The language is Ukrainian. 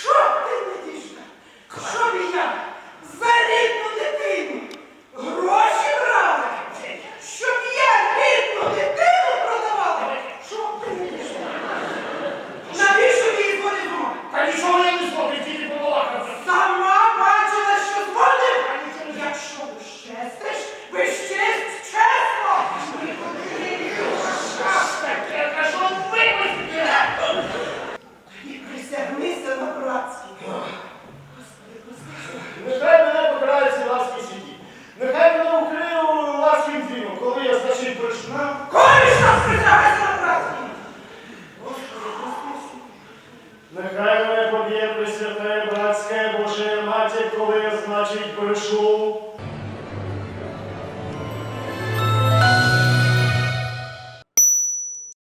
Що ти не дійшла? нашим ділом, коли я значить прийшла. Корішна спитайся на Господи, Господи. Нехай мене поб'є Пресвятая братська Божа матір, коли я значить прийшов.